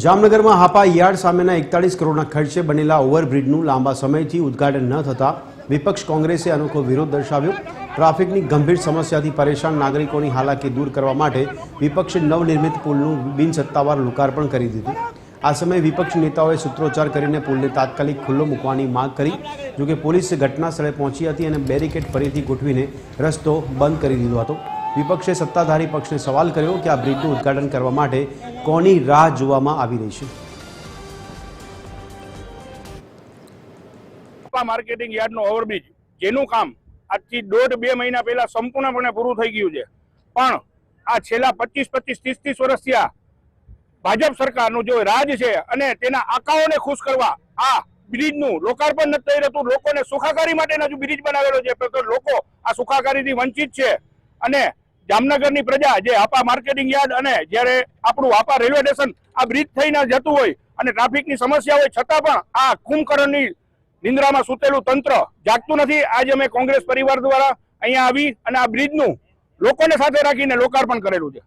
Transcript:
જામનગરમાં હાપા યાર્ડ સામેના એકતાળીસ કરોડના ખર્ચે બનેલા ઓવરબ્રિજનું લાંબા સમયથી ઉદ્ઘાટન ન થતાં વિપક્ષ કોંગ્રેસે અનોખો વિરોધ દર્શાવ્યો. ટ્રાફિકની ગંભીર સમસ્યાથી પરેશાન નાગરિકોની હાલાકી દૂર કરવા માટે વિપક્ષે નવનિર્મિત પુલનું બિનસત્તાવાર લોકાર્પણ કરી દીધું. આ સમયે વિપક્ષ નેતાઓએ સૂત્રોચ્ચાર કરીને પુલને તાત્કાલિક ખુલ્લો મૂકવાની માંગ કરી, જોકે પોલીસ ઘટના સ્થળે પહોંચી હતી અને બેરિકેડ ફરીથી ગોઠવીને રસ્તો બંધ કરી દીધો હતો. વિપક્ષે સત્તાધારી પક્ષને સવાલ કર્યો કે આ બ્રિજનું ઉદ્ઘાટન કરવા માટે કોની રાહ જોવામાં આવી રહી છે? માર્કેટિંગ યાર્ડનો ઓવરબ્રિજ, જેનું કામ આજથી દોઢ બે મહિના પહેલા સંપૂર્ણપણે પૂરું થઈ ગયું છે. પણ આ છેલ્લા પચીસ પચીસ, ત્રીસ ત્રીસ વર્ષથી આ ભાજપ સરકારનું જો રાજ છે અને તેના આકાઓને ખુશ કરવા આ બ્રિજનું લોકાર્પણ નથી થઈ રહેતું લોકોને સુખાકારી માટેનો જો બ્રિજ બનાવેલો છે. તો લોકો આ સુખાકારીથી વંચિત છે અને જામનગરની પ્રજા જે હાપા માર્કેટિંગ યાર્ડ અને જ્યારે આપણું હાપા રેલવે સ્ટેશન આ બ્રિજ થઈને જતું હોય અને ટ્રાફિકની સમસ્યા હોય, છતાં પણ આ કુંભકરણની નિંદ્રામાં સૂતેલું તંત્ર જાગતું નથી. આજે અમે કોંગ્રેસ પરિવાર દ્વારા અહીંયા આવી અને આ બ્રિજનું લોકોને સાથે રાખીને લોકાર્પણ કરેલું છે.